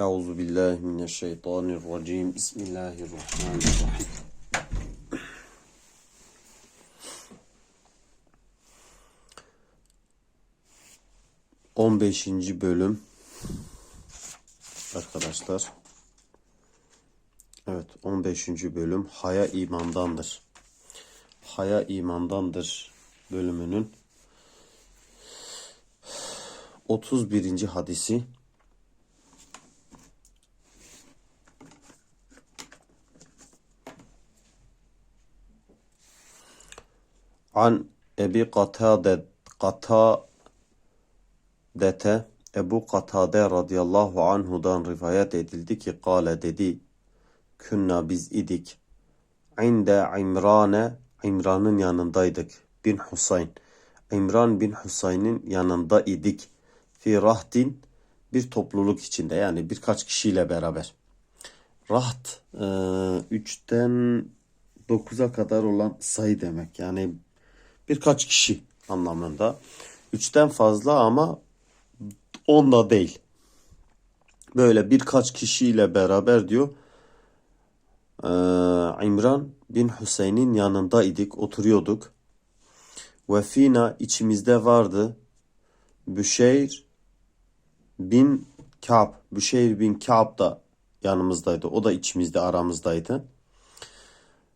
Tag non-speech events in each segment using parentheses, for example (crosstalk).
Euzu billahi mineşşeytanirracim. Bismillahirrahmanirrahim. On beşinci bölüm arkadaşlar. Evet, 15. bölüm haya imandandır. Haya imandandır bölümünün 31. hadisi An Ebi Katade Katadete Ebu Katade radıyallahu anhudan rivayet edildi ki kale dedi Künna biz idik. İnde İmrane İmran'ın yanındaydık bin Husayn. İmran bin Husayn'in yanında idik. Fi rahtin bir topluluk içinde yani birkaç kişiyle beraber. Raht e, 3'ten 9'a kadar olan sayı demek. Yani birkaç kişi anlamında. Üçten fazla ama onda değil. Böyle birkaç kişiyle beraber diyor. Ee, İmran bin Hüseyin'in yanında idik, oturuyorduk. Ve fina içimizde vardı. Büşeyr bin Ka'b. Büşeyr bin Ka'b da yanımızdaydı. O da içimizde aramızdaydı.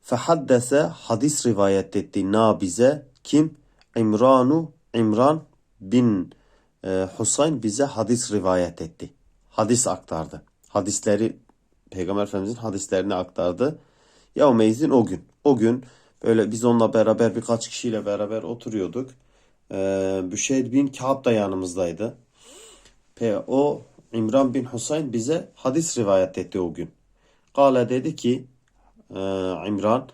Fehaddese hadis rivayet etti na bize kim? İmranu İmran bin e, Husayn bize hadis rivayet etti. Hadis aktardı. Hadisleri Peygamber Efendimizin hadislerini aktardı. Ya meyzin o gün. O gün böyle biz onunla beraber birkaç kişiyle beraber oturuyorduk. Ee, Büşeyr bin Ka'b da yanımızdaydı. Pe o İmran bin Husayn bize hadis rivayet etti o gün. Kale dedi ki e, İmran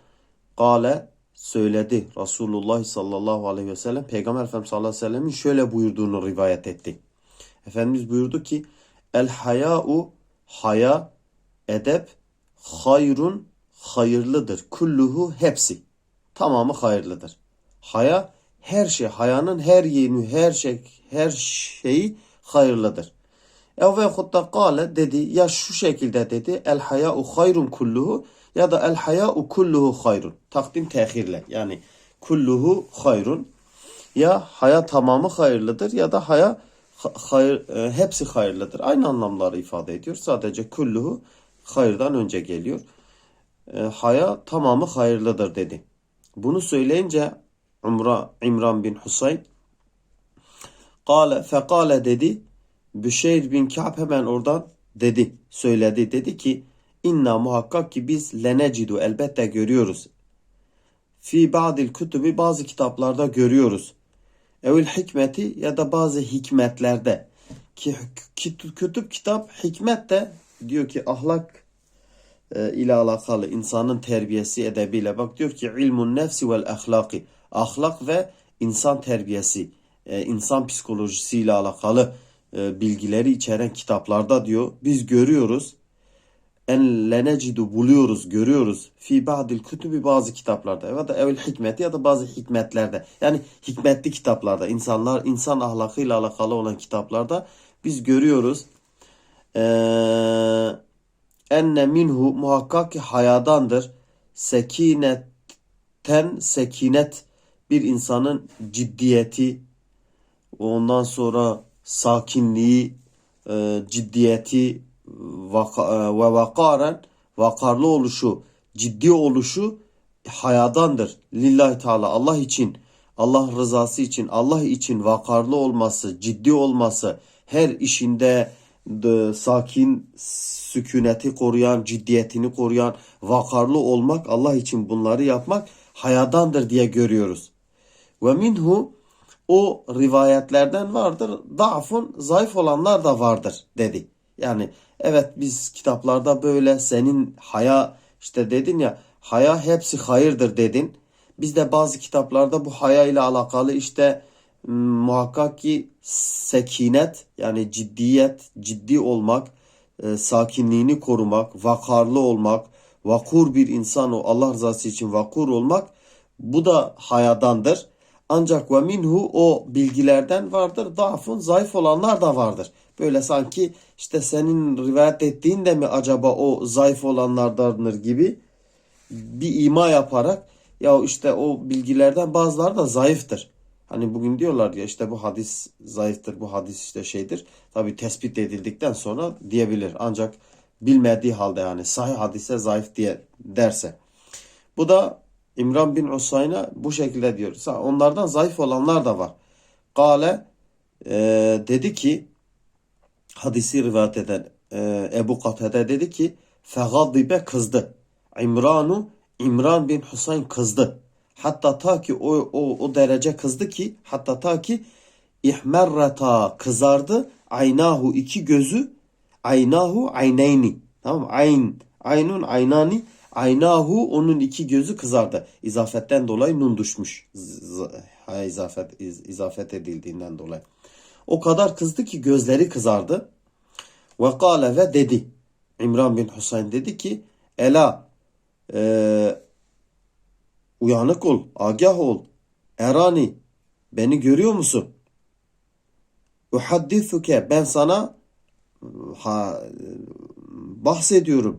Kale söyledi Resulullah sallallahu aleyhi ve sellem Peygamber Efendimiz sallallahu aleyhi ve sellemin şöyle buyurduğunu rivayet etti. Efendimiz buyurdu ki El haya'u haya edep hayrun hayırlıdır. Kulluhu hepsi. Tamamı hayırlıdır. Haya her şey, hayanın her yönü, her şey, her şeyi hayırlıdır. Ev ve hutta kale dedi ya şu şekilde dedi el haya'u hayrun kulluhu ya da el haya'u kulluhu hayrun. Takdim tehirle yani kulluhu hayrun. Ya haya tamamı hayırlıdır ya da haya hayır, e, hepsi hayırlıdır. Aynı anlamları ifade ediyor. Sadece kulluhu hayırdan önce geliyor. E, haya tamamı hayırlıdır dedi. Bunu söyleyince Umra, İmran bin Husayn Kale fekale dedi Büşeyr bin Ka'b hemen oradan dedi, söyledi. Dedi ki inna muhakkak ki biz lenecidu elbette görüyoruz. Fi ba'dil kutubi bazı kitaplarda görüyoruz. Evil hikmeti ya da bazı hikmetlerde. Ki kütüp kitap hikmet de diyor ki ahlak e, ile alakalı insanın terbiyesi edebiyle bak diyor ki ilmun nefsi vel ahlaki ahlak ve insan terbiyesi e, insan psikolojisiyle alakalı e, bilgileri içeren kitaplarda diyor biz görüyoruz en lenecidu buluyoruz görüyoruz fi ba'dil kutubi bazı kitaplarda ya da evvel hikmeti ya da bazı hikmetlerde. Yani hikmetli kitaplarda insanlar insan ahlakıyla alakalı olan kitaplarda biz görüyoruz. Eee enne minhu muhakkak ki hayadandır. Sekinetten sekinet bir insanın ciddiyeti ondan sonra sakinliği e, ciddiyeti e, ve vakaren vakarlı oluşu ciddi oluşu hayadandır lillahi teala Allah için Allah rızası için Allah için vakarlı olması ciddi olması her işinde de, sakin sükuneti koruyan, ciddiyetini koruyan, vakarlı olmak, Allah için bunları yapmak hayadandır diye görüyoruz. Ve minhu o rivayetlerden vardır. Da'fun zayıf olanlar da vardır dedi. Yani evet biz kitaplarda böyle senin haya işte dedin ya haya hepsi hayırdır dedin. Biz de bazı kitaplarda bu haya ile alakalı işte muhakkak ki sekinet yani ciddiyet, ciddi olmak, e, sakinliğini korumak, vakarlı olmak, vakur bir insan o Allah rızası için vakur olmak bu da hayadandır. Ancak ve minhu o bilgilerden vardır. Dafun zayıf olanlar da vardır. Böyle sanki işte senin rivayet ettiğin de mi acaba o zayıf olanlardandır gibi bir ima yaparak ya işte o bilgilerden bazıları da zayıftır. Hani bugün diyorlar ya işte bu hadis zayıftır, bu hadis işte şeydir. Tabi tespit edildikten sonra diyebilir. Ancak bilmediği halde yani sahih hadise zayıf diye derse. Bu da İmran bin Husayn'a bu şekilde diyor. Onlardan zayıf olanlar da var. Kale e, dedi ki hadisi rivayet eden e, Ebu Katade dedi ki fegadibe kızdı. İmranu İmran bin Husayn kızdı. Hatta ta ki o, o, o derece kızdı ki hatta ta ki ihmerrata kızardı. Aynahu iki gözü aynahu ayneyni. Tamam Ayn. Aynun aynani. Aynahu onun iki gözü kızardı. İzafetten dolayı nun düşmüş. İzafet, iz- izafet edildiğinden dolayı. O kadar kızdı ki gözleri kızardı. Ve kâle ve dedi. İmran bin Husayn dedi ki Ela e, uyanık ol, agah ol. Erani beni görüyor musun? Uhaddithuke ben sana ha, bahsediyorum.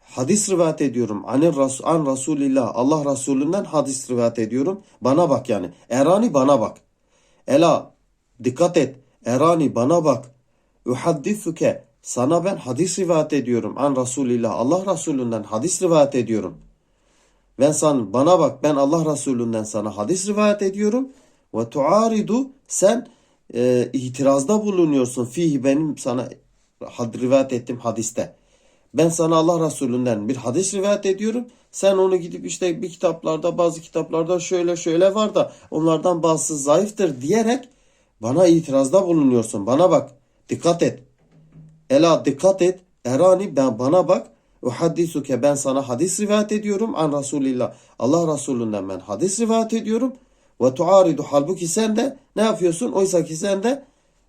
Hadis rivayet ediyorum. Anir Rasul, an Resulillah. Allah Resulünden hadis rivayet ediyorum. Bana bak yani. Erani bana bak. Ela dikkat et. Erani bana bak. Uhaddithuke sana ben hadis rivayet ediyorum. An Resulillah. Allah Resulünden hadis rivayet ediyorum. Ben sana bana bak ben Allah Resulünden sana hadis rivayet ediyorum. Ve tuaridu sen e, itirazda bulunuyorsun. Fihi benim sana had, rivayet ettiğim hadiste. Ben sana Allah Resulünden bir hadis rivayet ediyorum. Sen onu gidip işte bir kitaplarda bazı kitaplarda şöyle şöyle var da onlardan bazısı zayıftır diyerek bana itirazda bulunuyorsun. Bana bak. Dikkat et. Ela dikkat et. Erani ben bana bak. Uhaddisuke ben sana hadis rivayet ediyorum. An Resulillah. Allah Resulünden ben hadis rivayet ediyorum. Ve tuaridu halbuki sen de ne yapıyorsun? Oysa ki sen de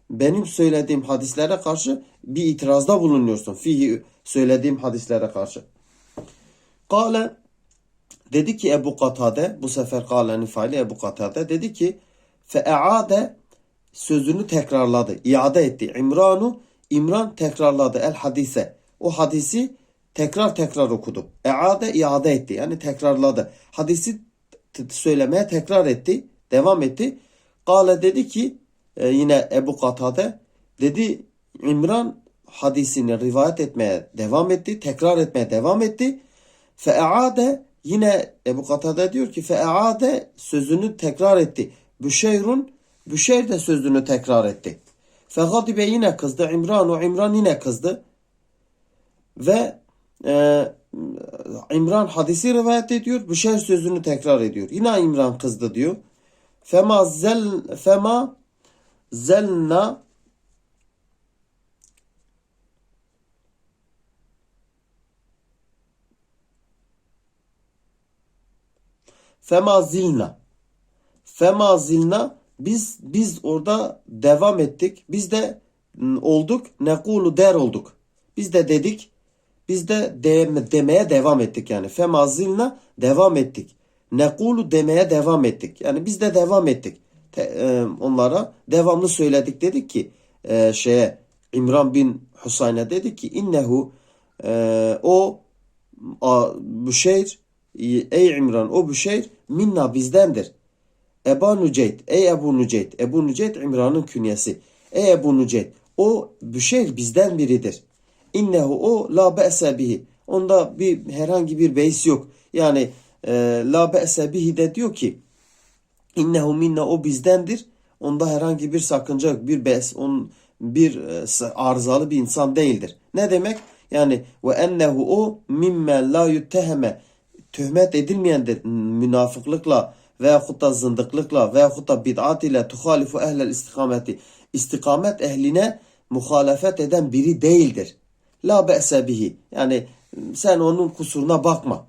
benim söylediğim hadislere karşı bir itirazda bulunuyorsun. Fihi söylediğim hadislere karşı. Kale dedi ki Ebu Katade bu sefer kalenin faili Ebu Katade dedi ki fe'aade sözünü tekrarladı. iade etti. İmranu İmran tekrarladı el hadise. O hadisi tekrar tekrar okudu. Eade iade etti. Yani tekrarladı. Hadisi söylemeye tekrar etti. Devam etti. Kale dedi ki e, yine Ebu Katade dedi İmran hadisini rivayet etmeye devam etti. Tekrar etmeye devam etti. Fe'aade yine Ebu Katade diyor ki fe'aade sözünü tekrar etti. Büşeyrun Büşeyr de sözünü tekrar etti. Fegadibe yine kızdı. İmran o İmran yine kızdı. Ve e, İmran hadisi rivayet ediyor. Büşeyr sözünü tekrar ediyor. Yine İmran kızdı diyor. Fema zel fema zelna Fema zilna. Fema zilna biz biz orada devam ettik. Biz de m, olduk. Nekulu der olduk. Biz de dedik. Biz de de, demeye devam ettik yani. Fema zilna devam ettik. Nekulu demeye devam ettik. Yani biz de devam ettik. Te, e, onlara devamlı söyledik dedik ki e, şeye İmran bin Husayn'e dedi ki innehu e, o a, Büşeyr ey İmran o Büşeyr minna bizdendir. Eba Nüceyt ey Ebu Nüceyt Ebu Nüceyt İmran'ın künyesi. Ey Ebu Nüceyt o Büşeyr bizden biridir. İnnehu o la be'se. Onda bir herhangi bir beis yok. Yani e, la be'se de diyor ki İnnehu minna o bizdendir. Onda herhangi bir sakınca yok. Bir bes, on, bir e, arızalı bir insan değildir. Ne demek? Yani ve ennehu o mimme la yutteheme töhmet edilmeyendir münafıklıkla veyahut da zındıklıkla veyahut da bid'at ile tuhalifu ehlel istikameti istikamet ehline muhalefet eden biri değildir. La be'se bihi. Yani sen onun kusuruna bakma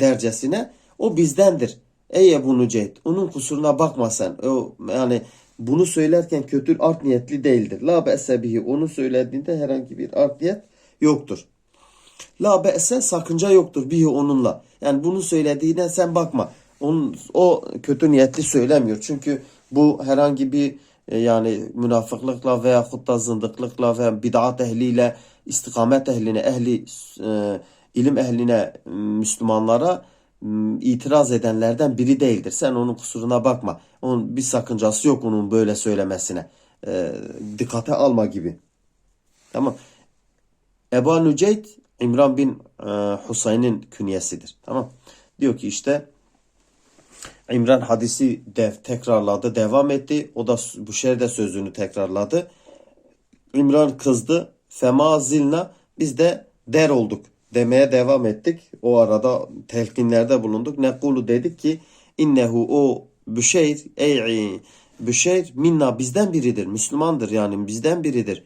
dercesine. O bizdendir. Ey Ebu Nüceyt onun kusuruna bakma sen. O, yani bunu söylerken kötü art niyetli değildir. La be'se bihi onu söylediğinde herhangi bir art niyet yoktur. La be'se sakınca yoktur bihi onunla. Yani bunu söylediğine sen bakma. Onun, o kötü niyetli söylemiyor. Çünkü bu herhangi bir e, yani münafıklıkla veyahut da zındıklıkla ve bid'at ehliyle istikamet ehline, ehli e, ilim ehline, Müslümanlara itiraz edenlerden biri değildir. Sen onun kusuruna bakma. Onun bir sakıncası yok onun böyle söylemesine. E, dikkate alma gibi. Tamam. Ebu Nüceyd İmran bin e, Husayn'in künyesidir. Tamam. Diyor ki işte İmran hadisi de tekrarladı, devam etti. O da bu şerde sözünü tekrarladı. İmran kızdı. Fema zilna biz de der olduk demeye devam ettik. O arada telkinlerde bulunduk. Nekulu dedik ki innehu o Büşeyr ey Büşeyr minna bizden biridir. Müslümandır yani bizden biridir.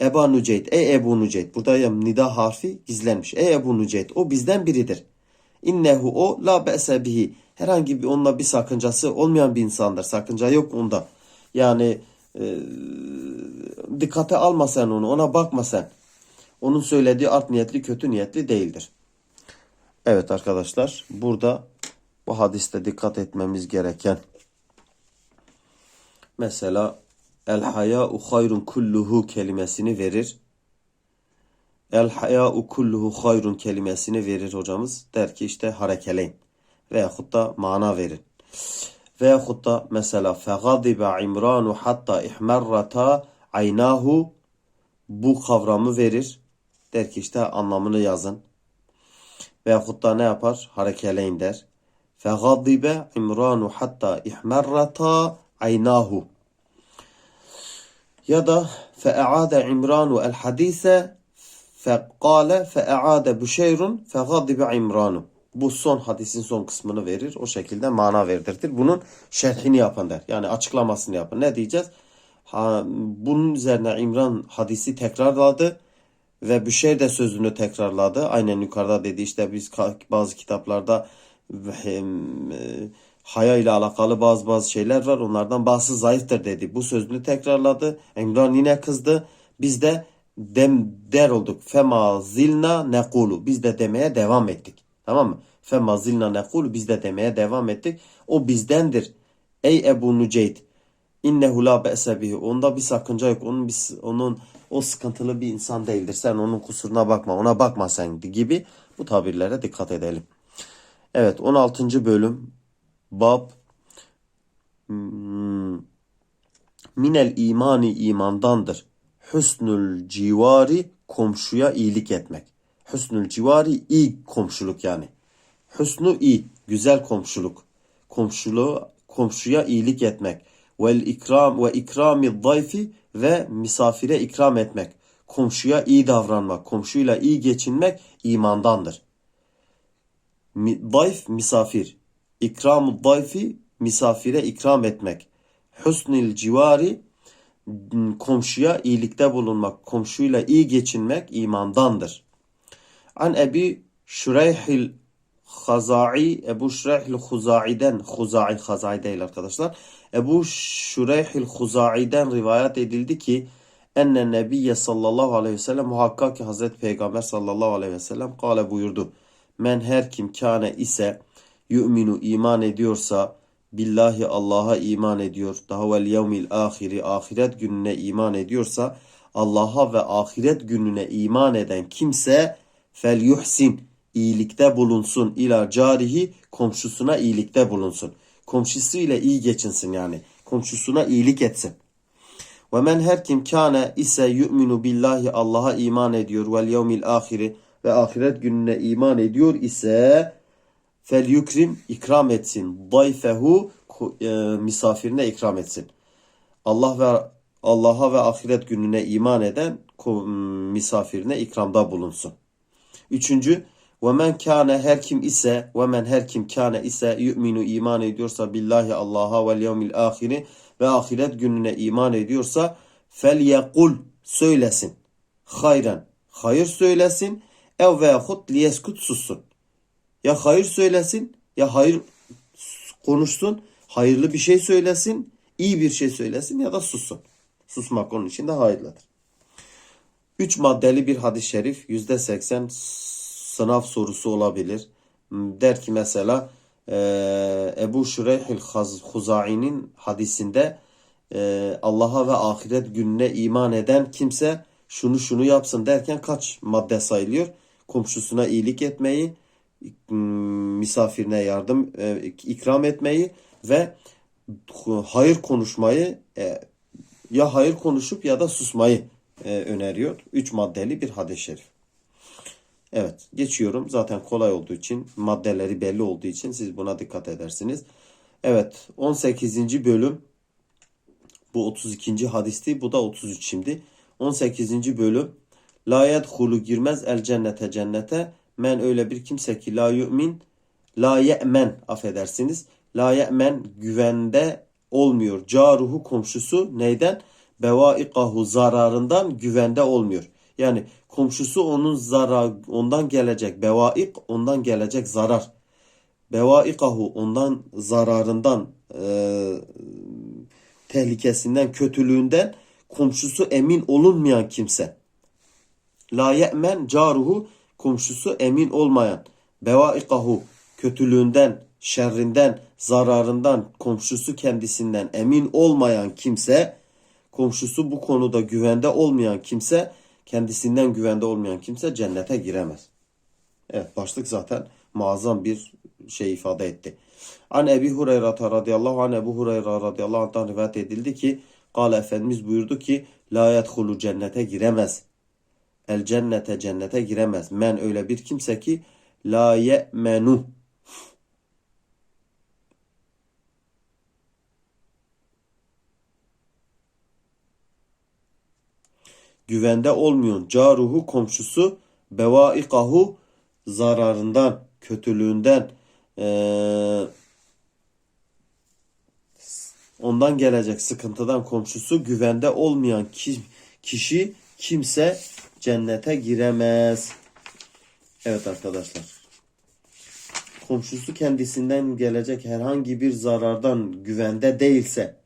Eba Nüceyd ey Ebu Nüceyd. Burada ya nida harfi gizlenmiş. Ey Ebu Nüceyd o bizden biridir. İnnehu o la be'se bihi. Herhangi bir onunla bir sakıncası olmayan bir insandır. Sakınca yok onda. Yani e, dikkate alma sen onu. Ona bakma sen. Onun söylediği art niyetli kötü niyetli değildir. Evet arkadaşlar burada bu hadiste dikkat etmemiz gereken mesela el haya'u hayrun kulluhu kelimesini verir. El haya'u kulluhu hayrun kelimesini verir hocamız. Der ki işte harekeleyin. Veyahut da mana verin. Veyahut da mesela fegadibe imranu hatta ihmerrata aynahu bu kavramı verir. Der ki işte anlamını yazın. Veyahut da ne yapar? Harekeleyin der. Fegadibe imranu hatta ihmerrata aynahu. Ya da fe'aade imranu el hadise fekale fe'aade büşeyrun fegadibe imranu. Bu son hadisin son kısmını verir. O şekilde mana verdirtir. Bunun şerhini yapan der. Yani açıklamasını yapın. Ne diyeceğiz? Ha, bunun üzerine İmran hadisi tekrarladı ve Büşeyr de sözünü tekrarladı. Aynen yukarıda dedi işte biz bazı kitaplarda e, haya ile alakalı bazı bazı şeyler var. Onlardan bazısı zayıftır dedi. Bu sözünü tekrarladı. İmran yine kızdı. Biz de dem der olduk. Fema zilna nekulu. Biz de demeye devam ettik. Tamam mı? Fema zilna nekulu. Biz de demeye devam ettik. O bizdendir. Ey Ebu Nüceyd. İnnehu la be'se bihi. Onda bir sakınca yok. Onun, bir, onun o sıkıntılı bir insan değildir. Sen onun kusuruna bakma. Ona bakma sen gibi bu tabirlere dikkat edelim. Evet 16. bölüm Bab hmm, Minel imani imandandır. Hüsnül civari komşuya iyilik etmek. Hüsnül civari iyi komşuluk yani. Hüsnü iyi, güzel komşuluk. Komşuluğu komşuya iyilik etmek. Vel ikram ve ikrami dayfi ve misafire ikram etmek. Komşuya iyi davranmak, komşuyla iyi geçinmek imandandır. Dayf misafir. İkram dayfi misafire ikram etmek. Hüsnül civari komşuya iyilikte bulunmak, komşuyla iyi geçinmek imandandır. An Ebi Şureyhil Hazai, Ebu Şureyhil Huzai'den, Huzai, Hazai değil arkadaşlar. Ebu Şureyhil Huzai'den rivayet edildi ki enne nebiyye sallallahu aleyhi ve sellem muhakkak ki Hazreti Peygamber sallallahu aleyhi ve sellem kale buyurdu. Men her kim kâne ise yu'minu iman ediyorsa billahi Allah'a iman ediyor. Daha vel yevmil ahiri ahiret gününe iman ediyorsa Allah'a ve ahiret gününe iman eden kimse fel yuhsin iyilikte bulunsun ila carihi komşusuna iyilikte bulunsun. Komşusuyla iyi geçinsin yani. Komşusuna iyilik etsin. Ve men her kim kâne ise yu'minu billahi Allah'a iman ediyor vel yevmil ahiri ve ahiret gününe iman ediyor ise fel yukrim ikram etsin. Dayfehu e, misafirine ikram etsin. Allah ve Allah'a ve ahiret gününe iman eden misafirine ikramda bulunsun. Üçüncü ve men kâne her kim ise ve men her kim kâne ise yu'minu iman ediyorsa billahi Allah'a vel yevmil ahiri ve ahiret gününe iman ediyorsa fel yekul söylesin. Hayran hayır söylesin ev veyahut liyeskut sussun. Ya hayır söylesin ya hayır konuşsun. Hayırlı bir şey söylesin. iyi bir şey söylesin ya da sussun. Susmak onun için de hayırlıdır. Üç maddeli bir hadis-i şerif yüzde seksen sınav sorusu olabilir. Der ki mesela e, Ebu Şureyhil Huzai'nin hadisinde e, Allah'a ve ahiret gününe iman eden kimse şunu şunu yapsın derken kaç madde sayılıyor? Komşusuna iyilik etmeyi, m, misafirine yardım e, ikram etmeyi ve hayır konuşmayı ya hayır konuşup ya da susmayı öneriyor. Üç maddeli bir hadis-i şerif. Evet geçiyorum. Zaten kolay olduğu için maddeleri belli olduğu için siz buna dikkat edersiniz. Evet 18. bölüm bu 32. hadisti bu da 33 şimdi. 18. bölüm La yedhulu girmez el cennete cennete men öyle bir kimse ki la yu'min la ye'men affedersiniz. La ye'men güvende olmuyor. Caruhu komşusu neyden? Bevaikahu zararından güvende olmuyor. Yani komşusu onun zarar ondan gelecek bevaik ondan gelecek zarar. Bevaikahu ondan zararından e, tehlikesinden kötülüğünden komşusu emin olunmayan kimse. La ye'men caruhu komşusu emin olmayan. Bevaikahu kötülüğünden, şerrinden, zararından komşusu kendisinden emin olmayan kimse, komşusu bu konuda güvende olmayan kimse, kendisinden güvende olmayan kimse cennete giremez. Evet başlık zaten muazzam bir şey ifade etti. An Ebi Hureyre radıyallahu anh Ebu Hureyre radıyallahu anh'tan rivayet edildi ki Kale Efendimiz buyurdu ki La yedhulu cennete giremez. El cennete cennete giremez. Men öyle bir kimse ki La ye'menu güvende olmuyor. Caruhu komşusu bevaikahu zararından, kötülüğünden, ee, ondan gelecek sıkıntıdan komşusu güvende olmayan ki, kişi kimse cennete giremez. Evet arkadaşlar. Komşusu kendisinden gelecek herhangi bir zarardan güvende değilse,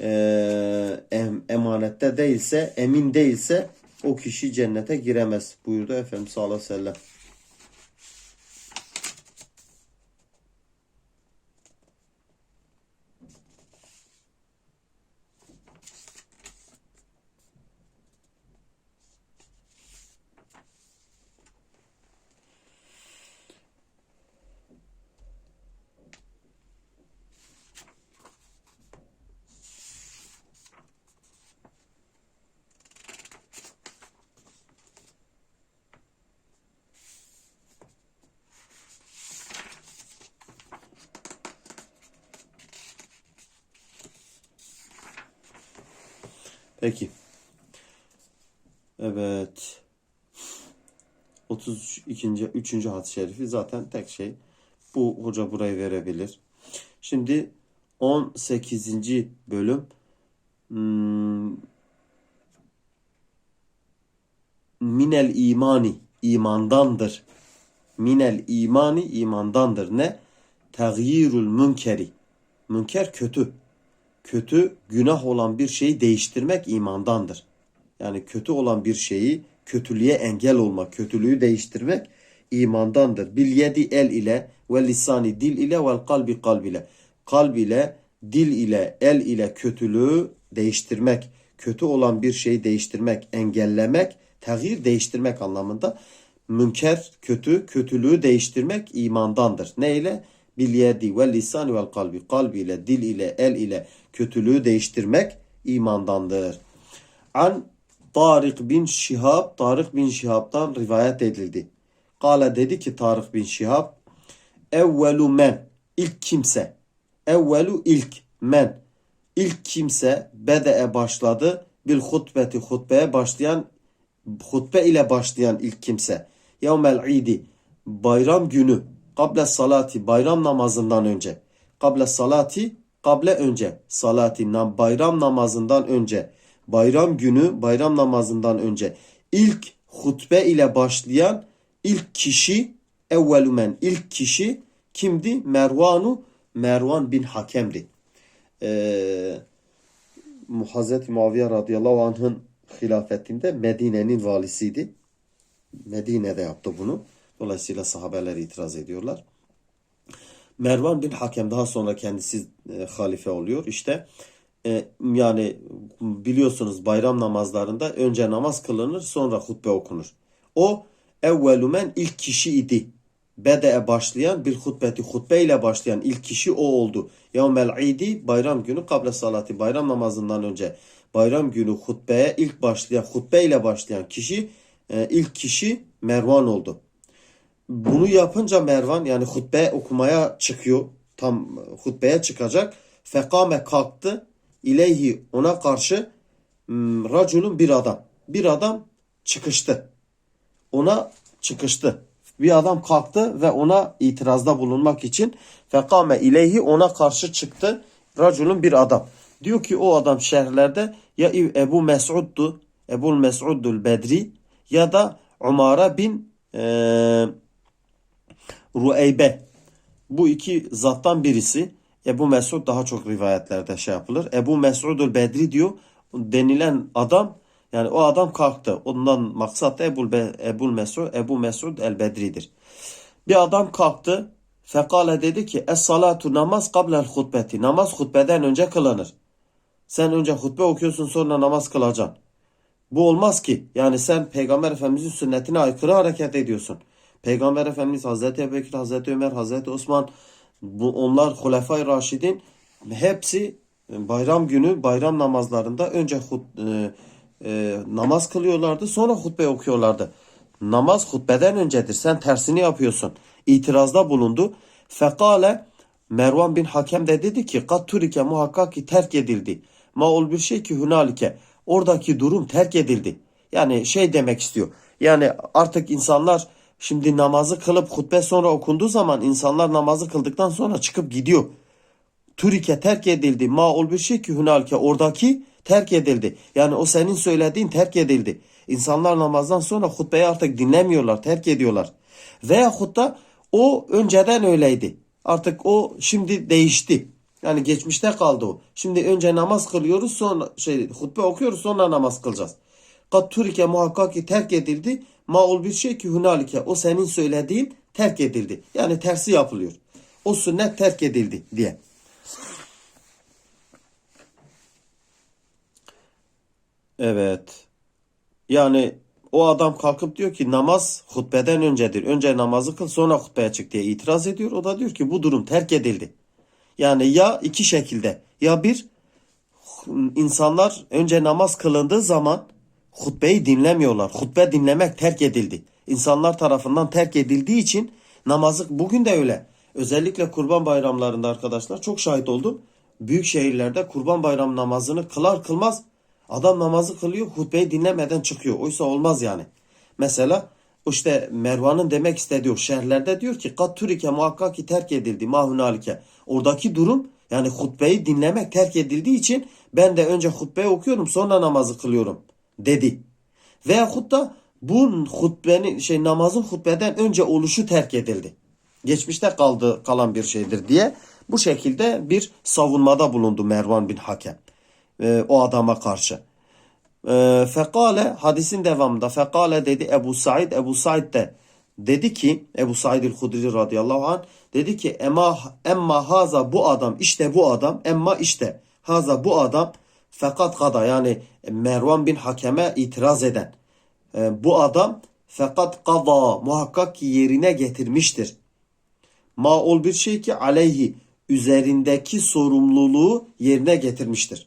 e, em, emanette değilse, emin değilse o kişi cennete giremez buyurdu Efendimiz sallallahu aleyhi ve sellem. Peki. Evet. 32. 3. hadis-i şerifi zaten tek şey. Bu hoca burayı verebilir. Şimdi 18. bölüm hmm, minel imani imandandır. Minel imani imandandır. Ne? Tegyirul münkeri. Münker kötü kötü, günah olan bir şeyi değiştirmek imandandır. Yani kötü olan bir şeyi kötülüğe engel olmak, kötülüğü değiştirmek imandandır. Bil yedi el ile ve lisani dil ile ve kalbi kalb ile. Kalb ile, dil ile, el ile kötülüğü değiştirmek, kötü olan bir şeyi değiştirmek, engellemek, tağyir değiştirmek anlamında. Münker, kötü, kötülüğü değiştirmek imandandır. Ne ile? Bil yedi ve lisan ve kalbi. Kalb ile, dil ile, el ile kötülüğü değiştirmek imandandır. An Tarık bin Şihab, Tarık bin Şihab'dan rivayet edildi. Kale dedi ki Tarık bin Şihab, evvelu men, ilk kimse, evvelu ilk men, ilk kimse bede'e başladı, bir hutbeti hutbeye başlayan, hutbe ile başlayan ilk kimse. Yevmel idi, bayram günü, kable salati, bayram namazından önce. Kable salati, kable önce. Salati, bayram namazından önce. Bayram günü, bayram namazından önce. İlk hutbe ile başlayan ilk kişi, evvelumen, ilk kişi kimdi? Mervanu, Mervan bin Hakem'di. Ee, Hazreti Muaviye radıyallahu anh'ın hilafetinde Medine'nin valisiydi. Medine'de yaptı bunu. Dolayısıyla sahabeler itiraz ediyorlar. Mervan bin Hakem daha sonra kendisi e, halife oluyor. İşte e, yani biliyorsunuz bayram namazlarında önce namaz kılınır sonra hutbe okunur. O evvelu men ilk kişi idi. Bede'e başlayan bir hutbeti hutbe ile başlayan ilk kişi o oldu. Yevmel idi bayram günü kable salati bayram namazından önce bayram günü hutbeye ilk başlayan hutbe ile başlayan kişi e, ilk kişi Mervan oldu. Bunu yapınca Mervan yani hutbe okumaya çıkıyor. Tam hutbeye çıkacak. Fekame kalktı. İleyhi ona karşı hmm, raculun bir adam. Bir adam çıkıştı. Ona çıkıştı. Bir adam kalktı ve ona itirazda bulunmak için fekame ileyhi ona karşı çıktı. Raculun bir adam. Diyor ki o adam şehirlerde ya Ebu Mes'ud'du. Ebu Mes'ud'ul Bedri ya da Umara bin eee Rueybe. Bu iki zattan birisi. Ebu Mesud daha çok rivayetlerde şey yapılır. Ebu Mesudul Bedri diyor denilen adam yani o adam kalktı. Ondan maksat da Ebu, Ebu Mesud, Ebu Mesud el Bedri'dir. Bir adam kalktı. Fekale dedi ki Es salatu namaz kablel hutbeti. Namaz hutbeden önce kılınır. Sen önce hutbe okuyorsun sonra namaz kılacaksın. Bu olmaz ki. Yani sen Peygamber Efendimizin sünnetine aykırı hareket ediyorsun. Peygamber Efendimiz Hazreti Ebubekir, Hazreti Ömer, Hazreti Osman bu onlar Hulefai Raşidin hepsi bayram günü bayram namazlarında önce hut, e, e, namaz kılıyorlardı sonra hutbe okuyorlardı. Namaz hutbeden öncedir. Sen tersini yapıyorsun. İtirazda bulundu. Fekale Mervan bin Hakem de dedi ki kat turike muhakkak ki terk edildi. Ma ol bir şey ki hunalike. Oradaki durum terk edildi. Yani şey demek istiyor. Yani artık insanlar Şimdi namazı kılıp hutbe sonra okunduğu zaman insanlar namazı kıldıktan sonra çıkıp gidiyor. Turike terk edildi. Ma ol bir şey ki hunalke oradaki terk edildi. Yani o senin söylediğin terk edildi. İnsanlar namazdan sonra hutbeyi artık dinlemiyorlar, terk ediyorlar. Veyahut da o önceden öyleydi. Artık o şimdi değişti. Yani geçmişte kaldı o. Şimdi önce namaz kılıyoruz sonra şey hutbe okuyoruz sonra namaz kılacağız. Kat turike muhakkak ki terk edildi. Maul bir şey ki hunalike o senin söylediğin terk edildi. Yani tersi yapılıyor. O sünnet terk edildi diye. Evet. Yani o adam kalkıp diyor ki namaz hutbeden öncedir. Önce namazı kıl sonra hutbeye çık diye itiraz ediyor. O da diyor ki bu durum terk edildi. Yani ya iki şekilde ya bir insanlar önce namaz kılındığı zaman hutbeyi dinlemiyorlar. Hutbe dinlemek terk edildi. İnsanlar tarafından terk edildiği için namazı bugün de öyle. Özellikle kurban bayramlarında arkadaşlar çok şahit oldum. Büyük şehirlerde kurban bayram namazını kılar kılmaz adam namazı kılıyor hutbeyi dinlemeden çıkıyor. Oysa olmaz yani. Mesela işte Mervan'ın demek istediği şehirlerde diyor ki kat turike muhakkak ki terk edildi mahunalike. Oradaki durum yani hutbeyi dinlemek terk edildiği için ben de önce hutbeyi okuyorum sonra namazı kılıyorum dedi. Veyahut da bu hutbenin şey namazın hutbeden önce oluşu terk edildi. Geçmişte kaldı kalan bir şeydir diye bu şekilde bir savunmada bulundu Mervan bin Hakem e, o adama karşı. E, fekale hadisin devamında fekale dedi Ebu Said Ebu Said de dedi ki Ebu Said el-Hudri radıyallahu anh dedi ki emma, emma haza bu adam işte bu adam emma işte haza bu adam fakat kada yani Mervan bin Hakem'e itiraz eden e, bu adam fakat kada muhakkak ki yerine getirmiştir. Ma ol bir şey ki aleyhi üzerindeki sorumluluğu yerine getirmiştir.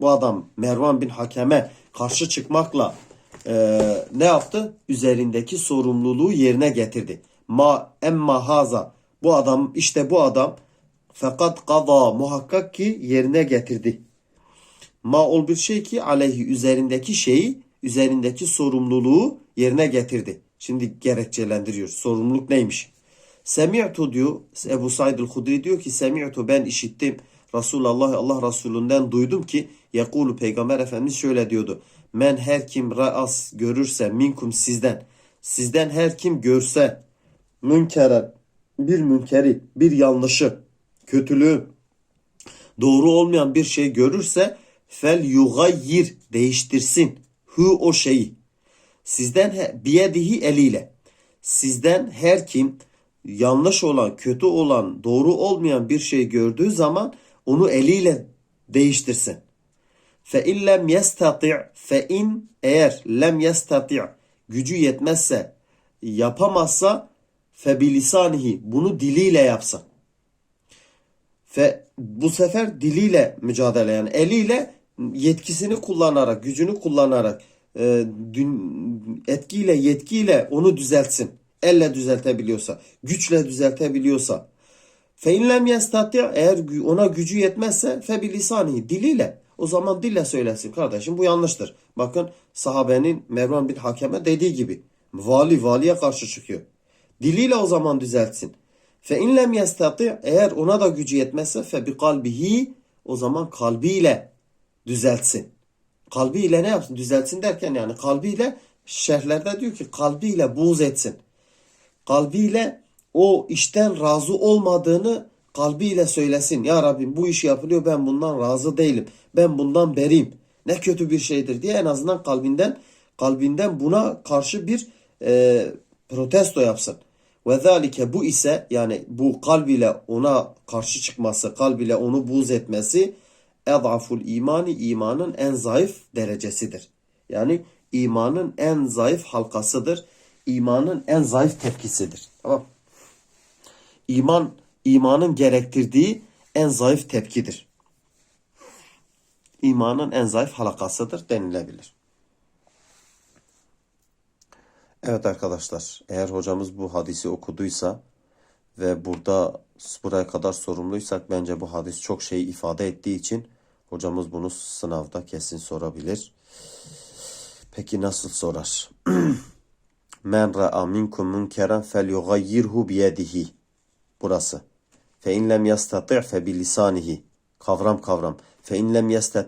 Bu adam Mervan bin Hakem'e karşı çıkmakla e, ne yaptı? Üzerindeki sorumluluğu yerine getirdi. Ma emma haza bu adam işte bu adam fakat kada muhakkak ki yerine getirdi. Ma ol bir şey ki aleyhi üzerindeki şeyi, üzerindeki sorumluluğu yerine getirdi. Şimdi gerekçelendiriyor. Sorumluluk neymiş? Semi'tu diyor Ebu Said el-Hudri diyor ki Semi'tu ben işittim. Resulullah Allah Resulünden duydum ki Yakulu Peygamber Efendimiz şöyle diyordu. Men her kim ra'as görürse minkum sizden. Sizden her kim görse münkeren bir münkeri, bir yanlışı, kötülüğü, doğru olmayan bir şey görürse fel yugayyir değiştirsin hu o şeyi. Sizden biyedihi eliyle. Sizden her kim yanlış olan, kötü olan, doğru olmayan bir şey gördüğü zaman onu eliyle değiştirsin. Fe in lem yestati' fe in eğer lem yestati' gücü yetmezse yapamazsa fe bilisanihi bunu diliyle yapsın. Ve bu sefer diliyle mücadele yani eliyle yetkisini kullanarak, gücünü kullanarak e, dün, etkiyle, yetkiyle onu düzeltsin. Elle düzeltebiliyorsa, güçle düzeltebiliyorsa. Fe in lem yestati eğer ona gücü yetmezse fe bilisanihi diliyle. O zaman dille söylesin kardeşim bu yanlıştır. Bakın sahabenin Mervan bin Hakem'e dediği gibi vali valiye karşı çıkıyor. Diliyle o zaman düzeltsin. Fe in lem yestati eğer ona da gücü yetmezse fe bi kalbihi o zaman kalbiyle düzeltsin. Kalbiyle ne yapsın? Düzeltsin derken yani kalbiyle şerhlerde diyor ki kalbiyle buğz etsin. Kalbiyle o işten razı olmadığını kalbiyle söylesin. Ya Rabbim bu iş yapılıyor ben bundan razı değilim. Ben bundan beriyim. Ne kötü bir şeydir diye en azından kalbinden kalbinden buna karşı bir e, protesto yapsın. Ve zalike bu ise yani bu kalbiyle ona karşı çıkması, kalbiyle onu buğz etmesi edaful imani imanın en zayıf derecesidir. Yani imanın en zayıf halkasıdır. İmanın en zayıf tepkisidir. Tamam. İman imanın gerektirdiği en zayıf tepkidir. İmanın en zayıf halakasıdır denilebilir. Evet arkadaşlar, eğer hocamız bu hadisi okuduysa ve burada buraya kadar sorumluysak bence bu hadis çok şey ifade ettiği için hocamız bunu sınavda kesin sorabilir. Peki nasıl sorar? (clears throat) Men ra'a minkum munkeren felyughayyirhu biyedihi. Burası. Fe in lem yastati' fe bilisanihi. Kavram kavram. Fe in lem yastati'